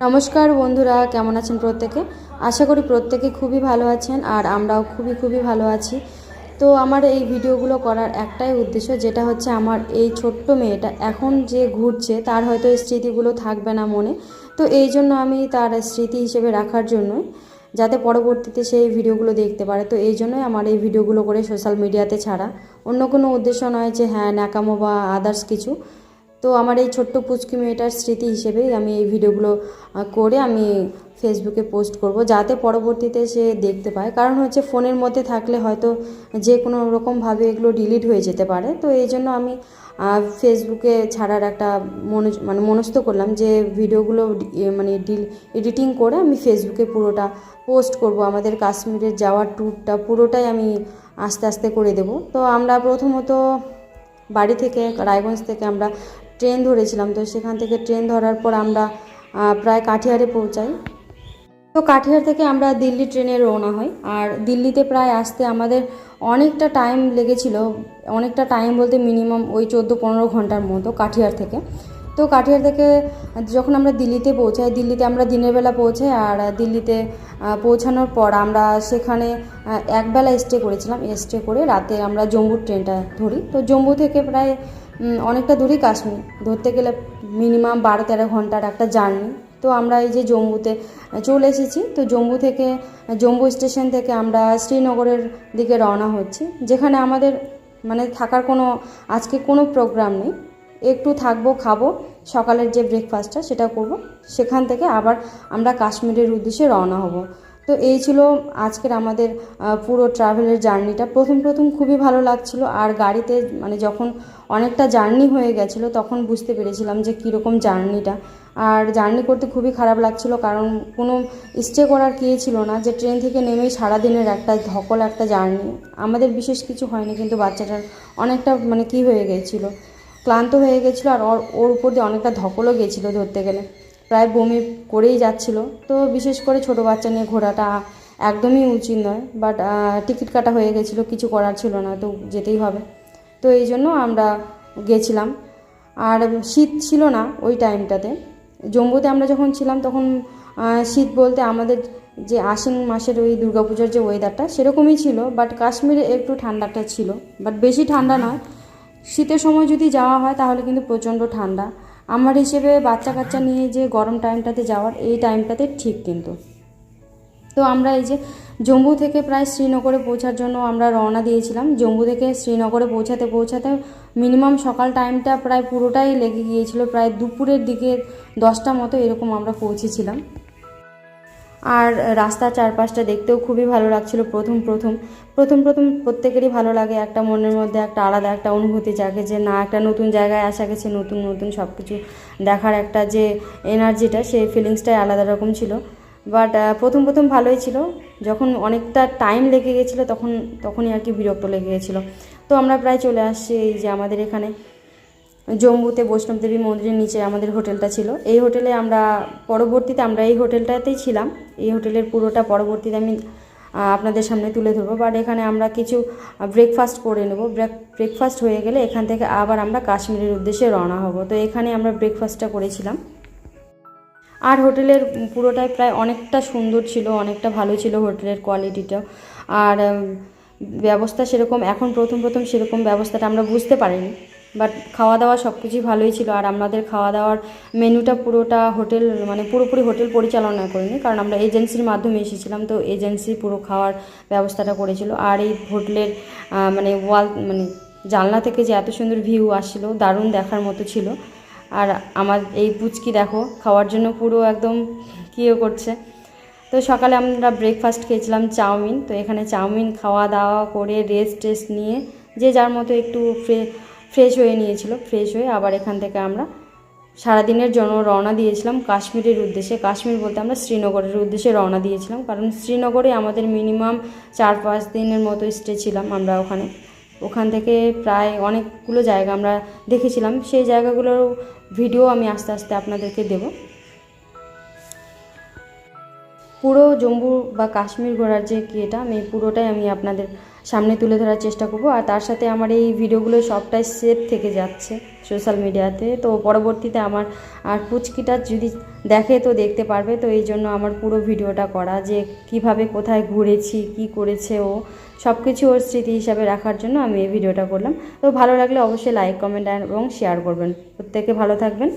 নমস্কার বন্ধুরা, কেমন আছেন প্রত্যেকে? আশা করি প্রত্যেকে খুবই ভালো আছেন আর আমরাও খুবই খুবই ভালো আছি। তো আমার এই ভিডিওগুলো করার একটাই উদ্দেশ্য, যেটা হচ্ছে আমার এই ছোট্ট মেয়েটা। এখন যে ঘুরছে, তার হয়তো স্মৃতিগুলো থাকবে না মনে। তো এই জন্য আমি তার স্মৃতি হিসেবে রাখার জন্য যাতে পরবর্তীতে সেই ভিডিওগুলো দেখতে পারে। তো এই জন্যই আমার এই ভিডিওগুলো করে সোশ্যাল মিডিয়াতে ছাড়া। অন্য কোনো উদ্দেশ্য নয় যে হ্যাঁ ন্যাকামো বা আদার্স কিছু। তো আমার এই ছোট্ট পুচকি মেয়েটার স্মৃতি হিসেবেই আমি এই ভিডিওগুলো করে আমি ফেসবুকে পোস্ট করব যাতে পরবর্তীতে সে দেখতে পায়। কারণ হচ্ছে ফোনের মধ্যে থাকলে হয়তো যে কোনো রকমভাবে এগুলো ডিলিট হয়ে যেতে পারে। তো এই জন্য আমি ফেসবুকে ছাড়ার একটা মনোজ মানে মনস্থ করলাম যে ভিডিওগুলো মানে ডিল, এডিটিং করে আমি ফেসবুকে পুরোটা পোস্ট করব। আমাদের কাশ্মীরের যাওয়ার ট্যুরটা পুরোটাই আমি আস্তে আস্তে করে দেব। তো আমরা প্রথমত বাড়ি থেকে রায়গঞ্জ থেকে আমরা ট্রেন ধরেছিলাম, তো সেখান থেকে ট্রেন ধরার পর আমরা প্রায় কাঠিয়ারে পৌঁছাই। তো কাঠিয়ার থেকে আমরা দিল্লি ট্রেনে রওনা হই, আর দিল্লিতে প্রায় আসতে আমাদের অনেকটা টাইম লেগেছিল, অনেকটা টাইম বলতে মিনিমাম ওই চোদ্দ পনেরো ঘণ্টার মতো কাঠিয়ার থেকে। তো কাঠিয়ার থেকে যখন আমরা দিল্লিতে পৌঁছাই, দিল্লিতে আমরা দিনের বেলা পৌঁছাই, আর দিল্লিতে পৌঁছানোর পর আমরা সেখানে একবেলা স্টে করেছিলাম। স্টে করে রাতে আমরা জম্মুর ট্রেনটা ধরি। তো জম্মু থেকে প্রায় অনেকটা দূরই কাশ্মীর। ধরতে গেলে মিনিমাম বারো তেরো ঘণ্টার একটা জার্নি তো আমরা এই যে জম্মুতে চলে এসেছি, তো জম্মু থেকে জম্মু স্টেশন থেকে আমরা শ্রীনগরের দিকে রওনা হচ্ছি, যেখানে আমাদের মানে থাকার কোনো, আজকে কোনো প্রোগ্রাম নেই। একটু থাকব, খাব, সকালের যে ব্রেকফাস্টটা সেটা করব, সেখান থেকে আবার আমরা কাশ্মীরের উদ্দেশ্যে রওনা হব। তো এই ছিল আজকের আমাদের পুরো ট্রাভেলের জার্নিটা প্রথম প্রথম খুবই ভালো লাগছিল। আর গাড়িতে মানে যখন অনেকটা জার্নি হয়ে গেছিল, তখন বুঝতে পেরেছিলাম যে কীরকম জার্নিটা আর জার্নি করতে খুবই খারাপ লাগছিল, কারণ কোনো স্টে করার কে ছিল না যে ট্রেন থেকে নেমেই সারাদিনের একটা ধকল, একটা জার্নি আমাদের বিশেষ কিছু হয়নি, কিন্তু বাচ্চাটার অনেকটা মানে কি হয়ে গেছিল, ক্লান্ত হয়ে গেছিল, আর ওর ওর উপর দিয়ে অনেকটা ধকলও গেছিল ধরতে গেলে। প্রায় বমি করেই যাচ্ছিল। তো বিশেষ করে ছোট বাচ্চা নিয়ে ঘোরাটা একদমই উচিত নয় বাট টিকিট কাটা হয়ে গেছিল, কিছু করার ছিল না, তো যেতেই হবে। তো এই জন্য আমরা গেছিলাম। আর শীত ছিল না ওই টাইমটাতে জম্মুতে আমরা যখন ছিলাম তখন শীত বলতে আমাদের যে আশ্বিন মাসের ওই দুর্গাপূজার যে ওয়েদারটা সেরকমই ছিল বাট কাশ্মীরে একটু ঠান্ডাটা ছিল। বাট বেশি ঠান্ডা নয়। শীতের সময় যদি যাওয়া হয় তাহলে কিন্তু প্রচণ্ড ঠান্ডা। আমার হিসেবে বাচ্চা কাচ্চা নিয়ে যে গরম টাইমটাতে যাওয়ার, এই টাইমটাতে ঠিক কিন্তু। তো আমরা এই যে জম্মু থেকে প্রায় শ্রীনগরে পৌঁছার জন্য আমরা রওনা দিয়েছিলাম। জম্মু থেকে শ্রীনগরে পৌঁছাতে পৌঁছাতে মিনিমাম সকাল টাইমটা প্রায় পুরোটাই লেগে গিয়েছিল। প্রায় দুপুরের দিকে দশটা মতো এরকম আমরা পৌঁছেছিলাম। আর রাস্তার চারপাশটা দেখতেও খুবই ভালো লাগছিল প্রথম প্রথম। প্রথম প্রথম প্রত্যেকেরই ভালো লাগে একটা মনের মধ্যে একটা আলাদা একটা অনুভূতি জাগে যে না, একটা নতুন জায়গায় আসা গেছে, নতুন নতুন সব কিছু দেখার একটা যে এনার্জিটা, সেই ফিলিংসটাই আলাদা রকম ছিল। বাট প্রথম প্রথম ভালোই ছিল। যখন অনেকটা টাইম লেগে গেছিল তখন, তখনই আর কি বিরক্ত লেগে গেছিল। তো আমরা প্রায় চলে আসছি এই যে আমাদের এখানে। জম্মুতে বৈষ্ণব দেবী মন্দিরের নিচে আমাদের হোটেলটা ছিল। এই হোটেলে আমরা পরবর্তীতে আমরা এই হোটেলটাতেই ছিলাম। এই হোটেলের পুরোটা পরবর্তীতে আমি আপনাদের সামনে তুলে ধরবো। বাট এখানে আমরা কিছু ব্রেকফাস্ট করে নেব। ব্রেকফাস্ট হয়ে গেলে এখান থেকে আবার আমরা কাশ্মীরের উদ্দেশ্যে রওনা হব। তো এখানে আমরা ব্রেকফাস্টটা করেছিলাম। আর হোটেলের পুরোটাই প্রায় অনেকটা সুন্দর ছিল, অনেকটা ভালো ছিল হোটেলের কোয়ালিটিটা আর ব্যবস্থা সেরকম, এখন প্রথম প্রথম সেরকম ব্যবস্থাটা আমরা বুঝতে পারিনি। বাট খাওয়া দাওয়া সব কিছুই ভালোই ছিল। আর আমাদের খাওয়া দাওয়ার মেনুটা পুরোটা হোটেল মানে পুরোপুরি হোটেল পরিচালনা করিনি, কারণ আমরা এজেন্সির মাধ্যমে এসেছিলাম, তো এজেন্সি পুরো খাওয়ার ব্যবস্থাটা করেছিল। আর এই হোটেলের মানে ওয়াল মানে জানলা থেকে যে এত সুন্দর ভিউ আসছিল, দারুণ দেখার মতো ছিল। আর আমার এই পুচকি দেখো, খাওয়ার জন্য পুরো একদম কিও করছে। তো সকালে আমরা ব্রেকফাস্ট খেয়েছিলাম চাউমিন, তো এখানে চাউমিন খাওয়া দাওয়া করে রেস্ট টেস্ট নিয়ে, যে যার মতো একটু ফ্রেশ হয়ে নিয়েছিল ফ্রেশ হয়ে আবার এখান থেকে আমরা সারাদিনের জন্য রওনা দিয়েছিলাম কাশ্মীরের উদ্দেশ্যে। কাশ্মীর বলতে আমরা শ্রীনগরের উদ্দেশ্যে রওনা দিয়েছিলাম, কারণ শ্রীনগরে আমাদের মিনিমাম চার পাঁচ দিনের মতো স্টে ছিলাম আমরা ওখানে। ওখান থেকে প্রায় অনেকগুলো জায়গা আমরা দেখেছিলাম। সেই জায়গাগুলোর ভিডিও আমি আস্তে আস্তে আপনাদেরকে দেব। পুরো জম্মু বা কাশ্মীর ঘোরার যে ইয়েটা আমি পুরোটাই আমি আপনাদের সামনে তুলে ধরার চেষ্টা করব। আর তার সাথে আমার এই ভিডিওগুলো সবটাই সেভ থেকে যাচ্ছে সোশ্যাল মিডিয়াতে। তো পরবর্তীতে আমার আর পুচকিটা যদি দেখে তো দেখতে পারবে, তো এই জন্য আমার পুরো ভিডিওটা করা যে কীভাবে কোথায় ঘুরেছি, কি করেছে ও সব কিছু ওর স্মৃতি হিসাবে রাখার জন্য আমি এই ভিডিওটা করলাম। তো ভালো লাগলে অবশ্যই লাইক কমেন্ট এবং শেয়ার করবেন। প্রত্যেকে ভালো থাকবেন।